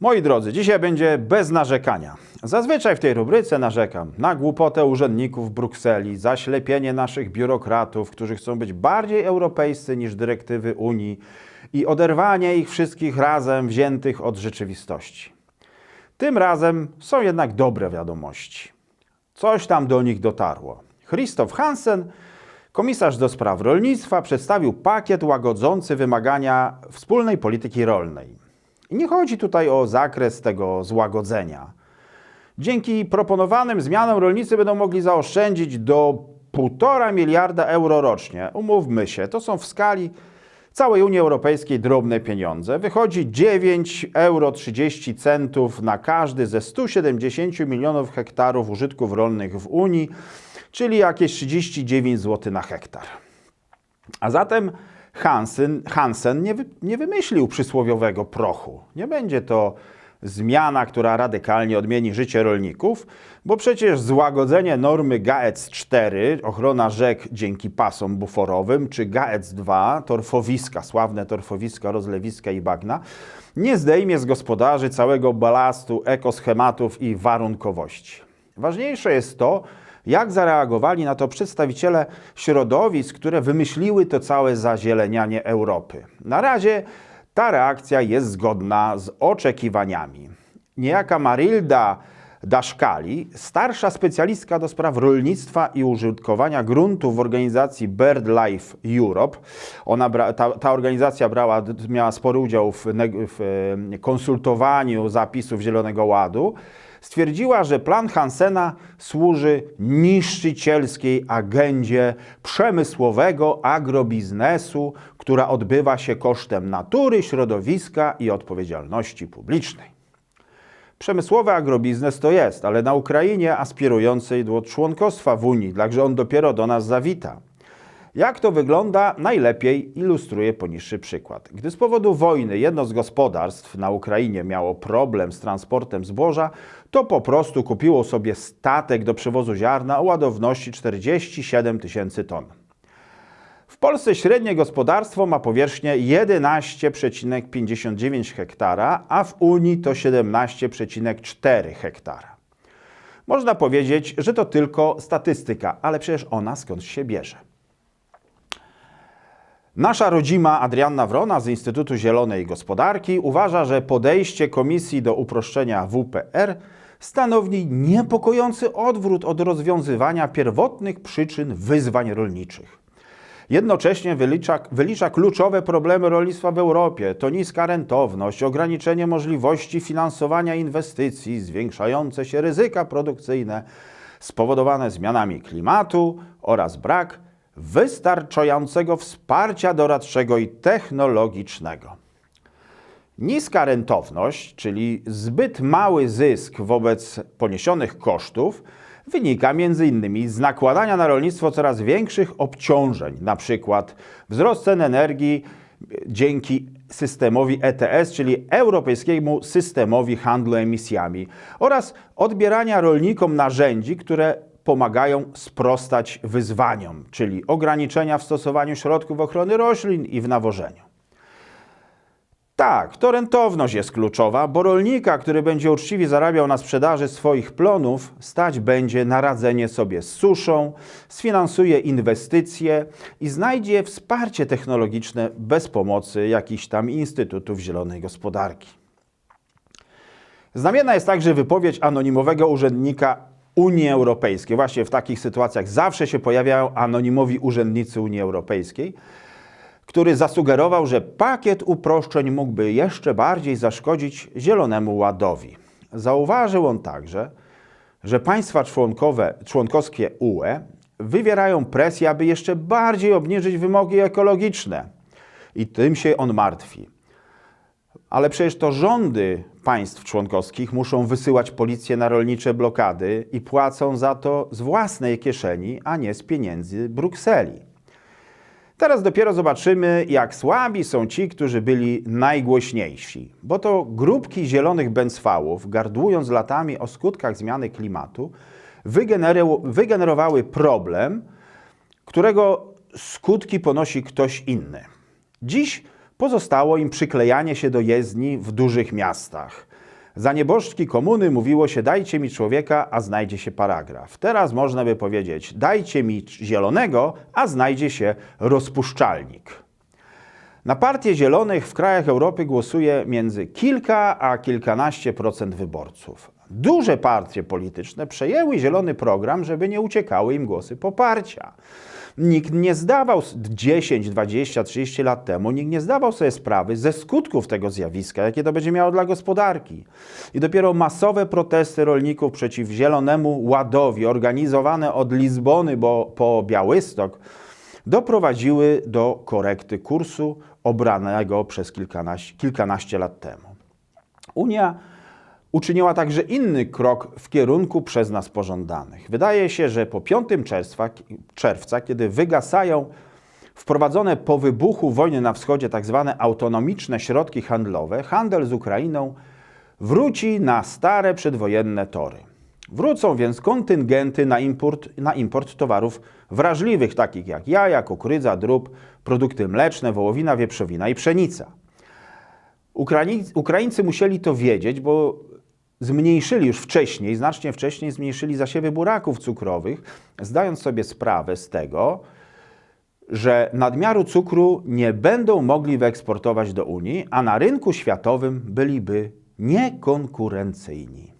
Moi drodzy, dzisiaj będzie bez narzekania. Zazwyczaj w tej rubryce narzekam na głupotę urzędników w Brukseli, zaślepienie naszych biurokratów, którzy chcą być bardziej europejscy niż dyrektywy Unii i oderwanie ich wszystkich razem wziętych od rzeczywistości. Tym razem są jednak dobre wiadomości. Coś tam do nich dotarło. Christoph Hansen, komisarz do spraw rolnictwa, przedstawił pakiet łagodzący wymagania wspólnej polityki rolnej. Nie chodzi tutaj o zakres tego złagodzenia. Dzięki proponowanym zmianom rolnicy będą mogli zaoszczędzić do 1,5 miliarda euro rocznie. Umówmy się, to są w skali całej Unii Europejskiej drobne pieniądze. Wychodzi 9 euro 30 centów na każdy ze 170 milionów hektarów użytków rolnych w Unii, czyli jakieś 39 zł na hektar. A zatem Hansen, Hansen nie, nie wymyślił przysłowiowego prochu. Nie będzie to zmiana, która radykalnie odmieni życie rolników, bo przecież złagodzenie normy GAEC 4, ochrona rzek dzięki pasom buforowym, czy GAEC 2, torfowiska, sławne torfowiska, rozlewiska i bagna, nie zdejmie z gospodarzy całego balastu ekoschematów i warunkowości. Ważniejsze jest to, jak zareagowali na to przedstawiciele środowisk, które wymyśliły to całe zazielenianie Europy. Na razie ta reakcja jest zgodna z oczekiwaniami. Niejaka Marilda Daszkali, starsza specjalistka do spraw rolnictwa i użytkowania gruntów w organizacji BirdLife Europe. Ona bra, ta, ta, organizacja brała, miała spory udział w, w konsultowaniu zapisów Zielonego Ładu stwierdziła, że plan Hansena służy niszczycielskiej agendzie przemysłowego agrobiznesu, która odbywa się kosztem natury, środowiska i odpowiedzialności publicznej. Przemysłowy agrobiznes to jest, ale na Ukrainie aspirującej do członkostwa w Unii, także on dopiero do nas zawita. Jak to wygląda, najlepiej ilustruje poniższy przykład. Gdy z powodu wojny jedno z gospodarstw na Ukrainie miało problem z transportem zboża, to po prostu kupiło sobie statek do przewozu ziarna o ładowności 47 tysięcy ton. W Polsce średnie gospodarstwo ma powierzchnię 11,59 hektara, a w Unii to 17,4 hektara. Można powiedzieć, że to tylko statystyka, ale przecież ona skądś się bierze. Nasza rodzima Adrianna Wrona z Instytutu Zielonej Gospodarki uważa, że podejście Komisji do uproszczenia WPR stanowi niepokojący odwrót od rozwiązywania pierwotnych przyczyn wyzwań rolniczych. Jednocześnie wylicza, wylicza kluczowe problemy rolnictwa w Europie. To niska rentowność, ograniczenie możliwości finansowania inwestycji, zwiększające się ryzyka produkcyjne spowodowane zmianami klimatu oraz brak wystarczającego wsparcia doradczego i technologicznego. Niska rentowność, czyli zbyt mały zysk wobec poniesionych kosztów, wynika m.in. z nakładania na rolnictwo coraz większych obciążeń, np. wzrost cen energii dzięki systemowi ETS, czyli Europejskiemu Systemowi Handlu Emisjami oraz odbierania rolnikom narzędzi, które pomagają sprostać wyzwaniom, czyli ograniczenia w stosowaniu środków ochrony roślin i w nawożeniu. Tak, to rentowność jest kluczowa, bo rolnika, który będzie uczciwie zarabiał na sprzedaży swoich plonów, stać będzie na radzenie sobie z suszą, sfinansuje inwestycje i znajdzie wsparcie technologiczne bez pomocy jakichś tam instytutów zielonej gospodarki. Znamienna jest także wypowiedź anonimowego urzędnika Unii Europejskiej. Właśnie w takich sytuacjach zawsze się pojawiają anonimowi urzędnicy Unii Europejskiej, który zasugerował, że pakiet uproszczeń mógłby jeszcze bardziej zaszkodzić Zielonemu Ładowi. Zauważył on także, że państwa członkowe, członkowskie UE wywierają presję, aby jeszcze bardziej obniżyć wymogi ekologiczne. I tym się on martwi. Ale przecież to rządy państw członkowskich muszą wysyłać policję na rolnicze blokady i płacą za to z własnej kieszeni, a nie z pieniędzy Brukseli. Teraz dopiero zobaczymy, jak słabi są ci, którzy byli najgłośniejsi, bo to grupki zielonych bęcwałów, gardłując latami o skutkach zmiany klimatu, wygenerowały problem, którego skutki ponosi ktoś inny. Dziś Pozostało im przyklejanie się do jezdni w dużych miastach. Za nieboszczki komuny mówiło się dajcie mi człowieka, a znajdzie się paragraf. Teraz można by powiedzieć dajcie mi zielonego, a znajdzie się rozpuszczalnik. Na partię zielonych w krajach Europy głosuje między kilka a kilkanaście procent wyborców. Duże partie polityczne przejęły zielony program, żeby nie uciekały im głosy poparcia. Nikt nie zdawał s- 10, 20, 30 lat temu, nikt nie zdawał sobie sprawy ze skutków tego zjawiska, jakie to będzie miało dla gospodarki. I dopiero masowe protesty rolników przeciw Zielonemu Ładowi, organizowane od Lizbony bo, po Białystok, doprowadziły do korekty kursu obranego przez kilkanaście, kilkanaście lat temu. Unia uczyniła także inny krok w kierunku przez nas pożądanych. Wydaje się, że po 5 czerwca, czerwca kiedy wygasają wprowadzone po wybuchu wojny na wschodzie tak zwane autonomiczne środki handlowe, handel z Ukrainą wróci na stare przedwojenne tory. Wrócą więc kontyngenty na import, na import towarów wrażliwych, takich jak jaja, kukurydza, drób, produkty mleczne, wołowina, wieprzowina i pszenica. Ukraińcy musieli to wiedzieć, bo zmniejszyli już wcześniej, znacznie wcześniej zmniejszyli zasiewy buraków cukrowych, zdając sobie sprawę z tego, że nadmiaru cukru nie będą mogli wyeksportować do Unii, a na rynku światowym byliby niekonkurencyjni.